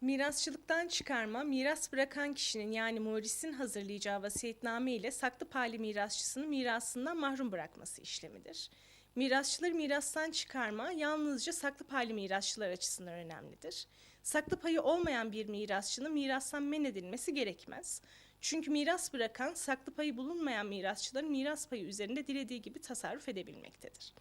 Mirasçılıktan çıkarma, miras bırakan kişinin yani murisin hazırlayacağı vasiyetname ile saklı paylı mirasçısını mirasından mahrum bırakması işlemidir. Mirasçıları mirastan çıkarma yalnızca saklı paylı mirasçılar açısından önemlidir. Saklı payı olmayan bir mirasçının mirastan men edilmesi gerekmez. Çünkü miras bırakan saklı payı bulunmayan mirasçıların miras payı üzerinde dilediği gibi tasarruf edebilmektedir.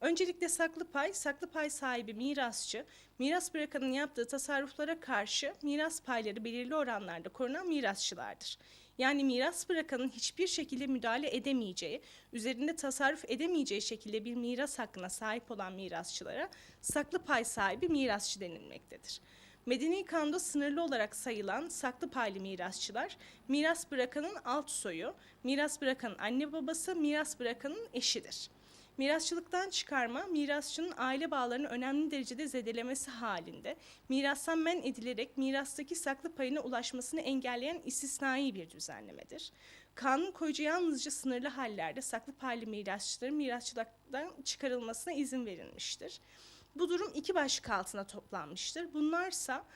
Öncelikle saklı pay, saklı pay sahibi mirasçı, miras bırakanın yaptığı tasarruflara karşı miras payları belirli oranlarda korunan mirasçılardır. Yani miras bırakanın hiçbir şekilde müdahale edemeyeceği, üzerinde tasarruf edemeyeceği şekilde bir miras hakkına sahip olan mirasçılara saklı pay sahibi mirasçı denilmektedir. Medeni kanunda sınırlı olarak sayılan saklı paylı mirasçılar, miras bırakanın alt soyu, miras bırakanın anne babası, miras bırakanın eşidir. Mirasçılıktan çıkarma, mirasçının aile bağlarını önemli derecede zedelemesi halinde mirastan men edilerek mirastaki saklı payına ulaşmasını engelleyen istisnai bir düzenlemedir. Kanun koyucu yalnızca sınırlı hallerde saklı paylı mirasçıların mirasçılıktan çıkarılmasına izin verilmiştir. Bu durum iki başlık altına toplanmıştır. Bunlarsa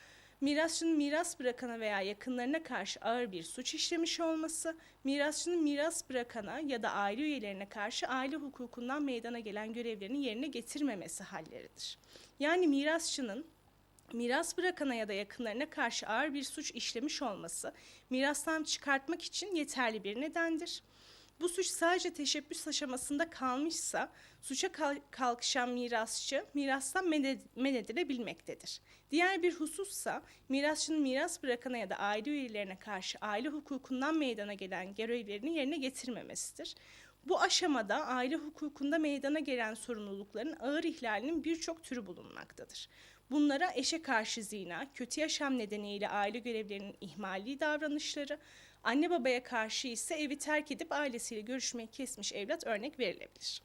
mirasçının miras bırakana veya yakınlarına karşı ağır bir suç işlemiş olması, mirasçının miras bırakana ya da aile üyelerine karşı aile hukukundan meydana gelen görevlerini yerine getirmemesi halleridir. Yani mirasçının miras bırakana ya da yakınlarına karşı ağır bir suç işlemiş olması mirastan çıkartmak için yeterli bir nedendir. Bu suç sadece teşebbüs aşamasında kalmışsa suça kal- kalkışan mirasçı mirastan men edilebilmektedir. Diğer bir husussa mirasçının miras bırakana ya da aile üyelerine karşı aile hukukundan meydana gelen görevlerini yerine getirmemesidir. Bu aşamada aile hukukunda meydana gelen sorumlulukların ağır ihlalinin birçok türü bulunmaktadır. Bunlara eşe karşı zina, kötü yaşam nedeniyle aile görevlerinin ihmali davranışları, anne babaya karşı ise evi terk edip ailesiyle görüşmeyi kesmiş evlat örnek verilebilir.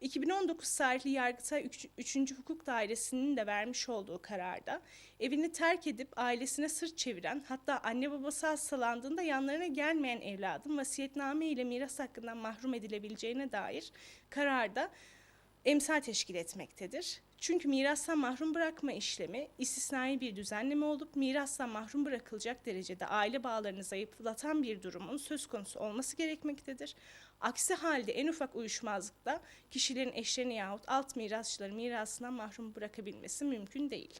2019 tarihli Yargıtay 3. Hukuk Dairesi'nin de vermiş olduğu kararda evini terk edip ailesine sırt çeviren hatta anne babası hastalandığında yanlarına gelmeyen evladın vasiyetname ile miras hakkından mahrum edilebileceğine dair kararda emsal teşkil etmektedir. Çünkü mirastan mahrum bırakma işlemi istisnai bir düzenleme olup mirastan mahrum bırakılacak derecede aile bağlarını zayıflatan bir durumun söz konusu olması gerekmektedir. Aksi halde en ufak uyuşmazlıkta kişilerin eşlerini yahut alt mirasçıları mirasından mahrum bırakabilmesi mümkün değil.